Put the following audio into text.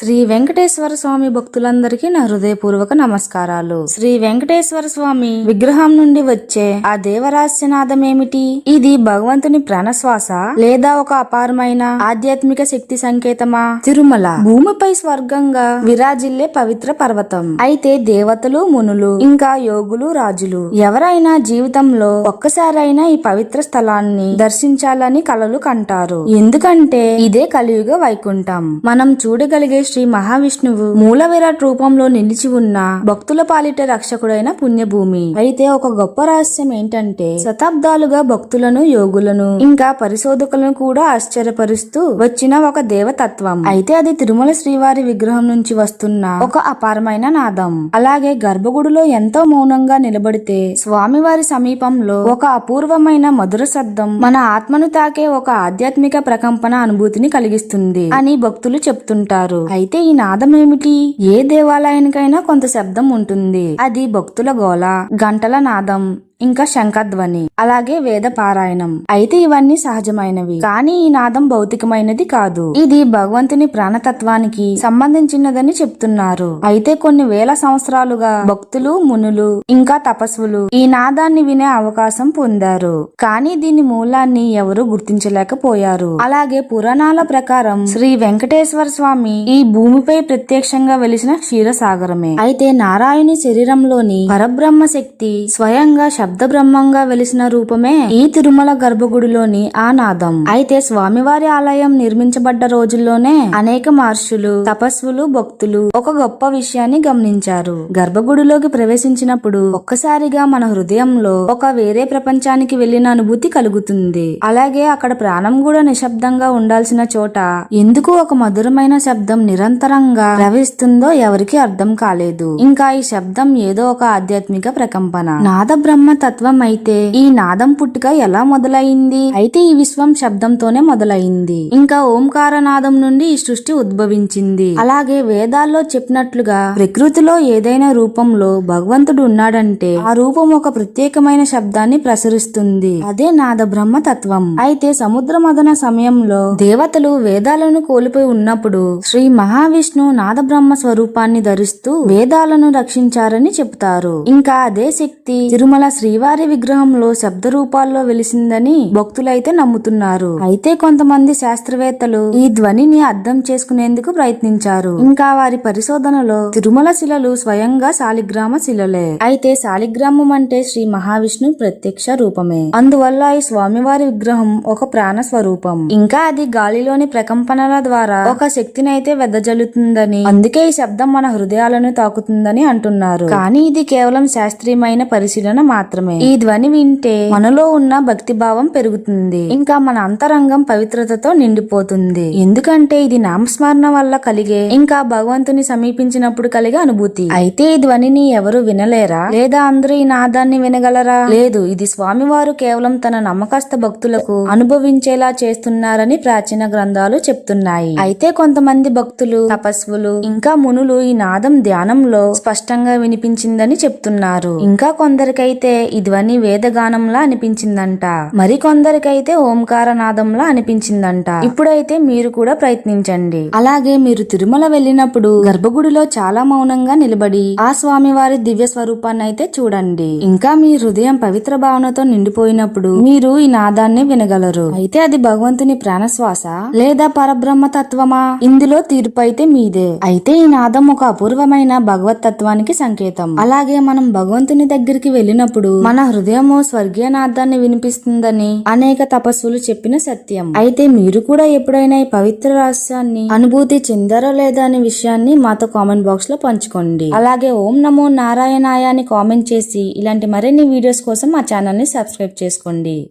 శ్రీ వెంకటేశ్వర స్వామి భక్తులందరికీ నా హృదయపూర్వక నమస్కారాలు. శ్రీ వెంకటేశ్వర స్వామి విగ్రహం నుండి వచ్చే ఆ దేవరాస్యనాదం ఏమిటి ఇది భగవంతుని ప్రాణశ్వాస లేదా ఒక అపారమైన ఆధ్యాత్మిక శక్తి సంకేతమా? తిరుమల భూమిపై స్వర్గంగా విరాజిల్లే పవిత్ర పర్వతం. అయితే దేవతలు మునులు ఇంకా యోగులు రాజులు ఎవరైనా జీవితంలో ఒక్కసారైనా ఈ పవిత్ర స్థలాన్ని దర్శించాలని కలలు కంటారు. ఎందుకంటే ఇదే కలియుగ వైకుంఠం. మనం చూడగలిగే శ్రీ మహావిష్ణువు మూల విరాట్ రూపంలో నిలిచి ఉన్న భక్తుల పాలిట రక్షకుడైన పుణ్యభూమి. అయితే ఒక గొప్ప రహస్యం ఏంటంటే శతాబ్దాలుగా భక్తులను యోగులను ఇంకా పరిశోధకులను కూడా ఆశ్చర్యపరుస్తూ వచ్చిన ఒక దేవతత్వం. అయితే అది తిరుమల శ్రీవారి విగ్రహం నుంచి వస్తున్న ఒక అపారమైన నాదం. అలాగే గర్భగుడిలో ఎంతో మౌనంగా నిలబడితే స్వామివారి సమీపంలో ఒక అపూర్వమైన మధుర శబ్దం మన ఆత్మను తాకే ఒక ఆధ్యాత్మిక ప్రకంపన అనుభూతిని కలిగిస్తుంది అని భక్తులు చెప్తుంటారు. అయితే ఈ నాదం ఏమిటి? ఏ దేవాలయానికైనా కొంత శబ్దం ఉంటుంది. అది భక్తుల గోల. గంటల నాదం. ఇంకా శంఖధ్వని అలాగే వేద పారాయణం. అయితే ఇవన్నీ సహజమైనవి. కానీ ఈ నాదం భౌతికమైనది కాదు. ఇది భగవంతుని ప్రాణతత్వానికి సంబంధించినదని చెప్తున్నారు. అయితే కొన్ని వేల సంవత్సరాలుగా భక్తులు మునులు ఇంకా తపస్సులు ఈ నాదాన్ని వినే అవకాశం పొందారు. కానీ దీని మూలాన్ని ఎవరు గుర్తించలేకపోయారు. అలాగే పురాణాల ప్రకారం శ్రీ వెంకటేశ్వర స్వామి ఈ భూమిపై ప్రత్యక్షంగా వెలిసిన క్షీరసాగరమే. అయితే నారాయణి శరీరంలోని పరబ్రహ్మ శక్తి స్వయంగా శబ్ద బ్రహ్మంగా వెలిసిన రూపమే ఈ తిరుమల గర్భగుడిలోని ఆ నాదం. అయితే స్వామివారి ఆలయం నిర్మించబడ్డ రోజుల్లోనే అనేక మహర్షులు తపస్సులు భక్తులు ఒక గొప్ప విషయాన్ని గమనించారు. గర్భగుడిలోకి ప్రవేశించినప్పుడు ఒక్కసారిగా మన హృదయంలో ఒక వేరే ప్రపంచానికి వెళ్ళిన అనుభూతి కలుగుతుంది. అలాగే అక్కడ ప్రాణం కూడా నిశ్శబ్దంగా ఉండాల్సిన చోట ఎందుకు ఒక మధురమైన శబ్దం నిరంతరంగా ప్రవహిస్తుందో ఎవరికి అర్థం కాలేదు. ఇంకా ఈ శబ్దం ఏదో ఒక ఆధ్యాత్మిక ప్రకంపన. నాద బ్రహ్మ తత్వం అయితే ఈ నాదం పుట్టుక ఎలా మొదలైంది? అయితే ఈ విశ్వం శబ్దంతోనే మొదలైంది. ఇంకా ఓంకార నాదం నుండి ఈ సృష్టి ఉద్భవించింది. అలాగే వేదాల్లో చెప్పినట్లుగా ప్రకృతిలో ఏదైనా రూపంలో భగవంతుడు ఉన్నాడంటే ఆ రూపం ఒక ప్రత్యేకమైన శబ్దాన్ని ప్రసరిస్తుంది. అదే నాద బ్రహ్మ తత్వం. అయితే సముద్ర మదన సమయంలో దేవతలు వేదాలను కోల్పోయి ఉన్నప్పుడు శ్రీ మహావిష్ణు నాద బ్రహ్మ స్వరూపాన్ని ధరిస్తూ వేదాలను రక్షించారని చెప్తారు. ఇంకా అదే శక్తి తిరుమల శ్రీ శ్రీవారి విగ్రహంలో శబ్ద రూపాల్లో వెలిసిందని భక్తులైతే నమ్ముతున్నారు. అయితే కొంతమంది శాస్త్రవేత్తలు ఈ ధ్వనిని అర్థం చేసుకునేందుకు ప్రయత్నించారు. ఇంకా వారి పరిశోధనలో తిరుమల శిలలు స్వయంగా శాలిగ్రామ శిలలే. అయితే శాలిగ్రామం అంటే శ్రీ మహావిష్ణు ప్రత్యక్ష రూపమే. అందువల్ల ఈ స్వామివారి విగ్రహం ఒక ప్రాణ స్వరూపం. ఇంకా అది గాలిలోని ప్రకంపనల ద్వారా ఒక శక్తిని అయితే వెదజల్లుతుందని అందుకే ఈ శబ్దం మన హృదయాలను తాకుతుందని అంటున్నారు. కానీ ఇది కేవలం శాస్త్రీయమైన పరిశీలన మాత్రం మాత్రమే. ఈ ధ్వని వింటే మనలో ఉన్న భక్తి భావం పెరుగుతుంది. ఇంకా మన అంతరంగం పవిత్రతతో నిండిపోతుంది. ఎందుకంటే ఇది నామస్మరణ వల్ల కలిగే ఇంకా భగవంతుని సమీపించినప్పుడు కలిగే అనుభూతి. అయితే ఈ ధ్వనిని ఎవరు వినలేరా? లేదా అందరూ ఈ నాదాన్ని వినగలరా? లేదు ఇది స్వామివారు కేవలం తన నమ్మకస్త భక్తులకు అనుభవించేలా చేస్తున్నారని ప్రాచీన గ్రంథాలు చెప్తున్నాయి. అయితే కొంతమంది భక్తులు తపస్వులు ఇంకా మునులు ఈ నాదం ధ్యానంలో స్పష్టంగా వినిపించిందని చెప్తున్నారు. ఇంకా కొందరికైతే ఈ ధ్వని వేదగానంలా అనిపించిందంట. మరి కొందరికైతే ఓంకార నాదంలా అనిపించిందంట. ఇప్పుడైతే మీరు కూడా ప్రయత్నించండి. అలాగే మీరు తిరుమల వెళ్ళినప్పుడు గర్భగుడిలో చాలా మౌనంగా నిలబడి ఆ స్వామి వారి దివ్య స్వరూపాన్ని అయితే చూడండి. ఇంకా మీ హృదయం పవిత్ర భావనతో నిండిపోయినప్పుడు మీరు ఈ నాదాన్ని వినగలరు. అయితే అది భగవంతుని ప్రాణశ్వాస లేదా పరబ్రహ్మ తత్వమా? ఇందులో తీర్పు అయితే మీదే. అయితే ఈ నాదం ఒక అపూర్వమైన భగవత్ తత్వానికి సంకేతం. అలాగే మనం భగవంతుని దగ్గరికి వెళ్ళినప్పుడు మన హృదయము స్వర్గీయ నాదాన్ని వినిపిస్తుందని అనేక తపస్సులు చెప్పిన సత్యం అయితే మీరు కూడా ఎప్పుడైనా ఈ పవిత్ర రహస్యాన్ని అనుభూతి చెందారో లేదా అనే విషయాన్ని మాతో కామెంట్ బాక్స్లో పంచుకోండి. అలాగే ఓం నమో నారాయణాయ అని కామెంట్ చేసి ఇలాంటి మరిన్ని వీడియోస్ కోసం మా ఛానల్ని సబ్స్క్రైబ్ చేసుకోండి.